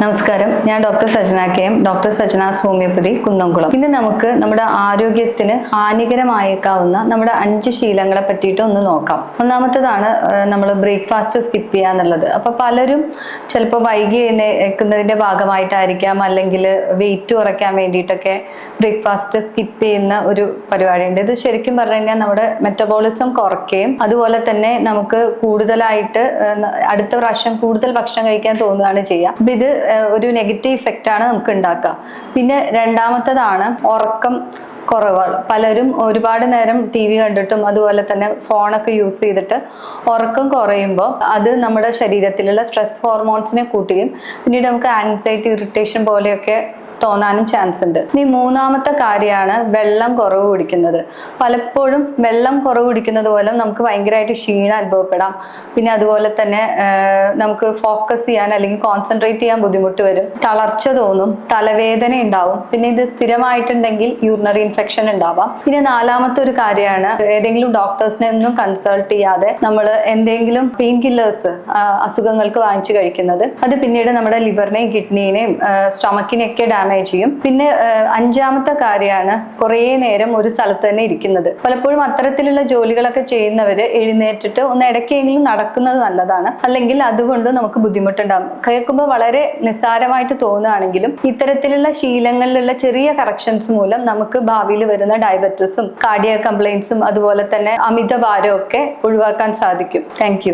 നമസ്കാരം. ഞാൻ doctor Sajana K M doctor Sajana homoeopathy Kunnamkulam. ഇന്ന് നമുക്ക് നമ്മുടെ ആരോഗ്യത്തിന് ഹാനികരമായേക്കാവുന്ന നമ്മുടെ അഞ്ച് ശീലങ്ങളെ പറ്റിയിട്ട് ഒന്ന് നോക്കാം. ഒന്നാമത്തതാണ് നമ്മൾ ബ്രേക്ക്ഫാസ്റ്റ് സ്കിപ്പ് ചെയ്യുക എന്നുള്ളത്. അപ്പൊ പലരും ചിലപ്പോൾ വൈകി എഴുന്നേൽക്കുന്നതിന്റെ ഭാഗമായിട്ടായിരിക്കാം അല്ലെങ്കിൽ വെയിറ്റ് കുറയ്ക്കാൻ വേണ്ടിയിട്ടൊക്കെ ബ്രേക്ക്ഫാസ്റ്റ് സ്കിപ്പ് ചെയ്യുന്ന ഒരു പരിപാടിയുണ്ട്. ഇത് ശരിക്കും പറഞ്ഞു കഴിഞ്ഞാൽ നമ്മുടെ മെറ്റബോളിസം കുറയ്ക്കുകയും അതുപോലെ തന്നെ നമുക്ക് കൂടുതലായിട്ട് അടുത്ത പ്രാവശ്യം കൂടുതൽ ഭക്ഷണം കഴിക്കാൻ തോന്നുകയാണ് ചെയ്യുക. അപ്പൊ ഇത് ഒരു നെഗറ്റീവ് ഇഫക്റ്റ് ആണ് നമുക്ക് ഉണ്ടാക്കുക പിന്നെ രണ്ടാമത്തതാണ് ഉറക്കം കുറവുകൾ പലരും ഒരുപാട് നേരം ടി വി കണ്ടിട്ടും അതുപോലെ തന്നെ ഫോണൊക്കെ യൂസ് ചെയ്തിട്ട് ഉറക്കം കുറയുമ്പോൾ അത് നമ്മുടെ ശരീരത്തിലുള്ള സ്ട്രെസ് ഹോർമോൺസിനെ കൂട്ടുകയും പിന്നീട് നമുക്ക് ആൻസൈറ്റി ഇറിറ്റേഷൻ പോലെയൊക്കെ തോന്നാനും ചാൻസ് ഉണ്ട്. ഇനി മൂന്നാമത്തെ കാര്യമാണ് വെള്ളം കുറവ് കുടിക്കുന്നത്. പലപ്പോഴും വെള്ളം കുറവ് കുടിക്കുന്നത് പോലെ നമുക്ക് ഭയങ്കരമായിട്ട് ക്ഷീണം അനുഭവപ്പെടാം. പിന്നെ അതുപോലെ തന്നെ നമുക്ക് ഫോക്കസ് ചെയ്യാൻ അല്ലെങ്കിൽ കോൺസെൻട്രേറ്റ് ചെയ്യാൻ ബുദ്ധിമുട്ട് വരും. തളർച്ച തോന്നും തലവേദന ഉണ്ടാവും. പിന്നെ ഇത് സ്ഥിരമായിട്ടുണ്ടെങ്കിൽ യൂറിനറി ഇൻഫെക്ഷൻ ഉണ്ടാവാം. പിന്നെ നാലാമത്തെ ഒരു കാര്യമാണ് ഏതെങ്കിലും ഡോക്ടേഴ്സിനെ ഒന്നും കൺസൾട്ട് ചെയ്യാതെ നമ്മൾ എന്തെങ്കിലും പെയിൻ കില്ലേഴ്സ് അസുഖങ്ങൾക്ക് വാങ്ങിച്ചു കഴിക്കുന്നത്. അത് പിന്നീട് നമ്മുടെ ലിവറിനെയും കിഡ്നീനെയും സ്റ്റൊമക്കിനെയും ഒക്കെ ഡാമേജ് ചെയ്യും. പിന്നെ അഞ്ചാമത്തെ കാര്യമാണ് കുറേ നേരം ഒരു സ്ഥലത്ത് തന്നെ ഇരിക്കുന്നത്. പലപ്പോഴും അത്തരത്തിലുള്ള ജോലികളൊക്കെ ചെയ്യുന്നവര് എഴുന്നേറ്റിട്ട് ഒന്ന് ഇടയ്ക്കെങ്കിലും നടക്കുന്നത് നല്ലതാണ്. അല്ലെങ്കിൽ അതുകൊണ്ട് നമുക്ക് ബുദ്ധിമുട്ടുണ്ടാകും കേൾക്കുമ്പോൾ വളരെ നിസ്സാരമായിട്ട് തോന്നുകയാണെങ്കിലും ഇത്തരത്തിലുള്ള ശീലങ്ങളിലുള്ള ചെറിയ കറക്ഷൻസ് മൂലം നമുക്ക് ഭാവിയിൽ വരുന്ന ഡയബറ്റീസും കാർഡിയ കംപ്ലൈൻസും അതുപോലെ തന്നെ അമിതഭാരമൊക്കെ ഒഴിവാക്കാൻ സാധിക്കും. താങ്ക്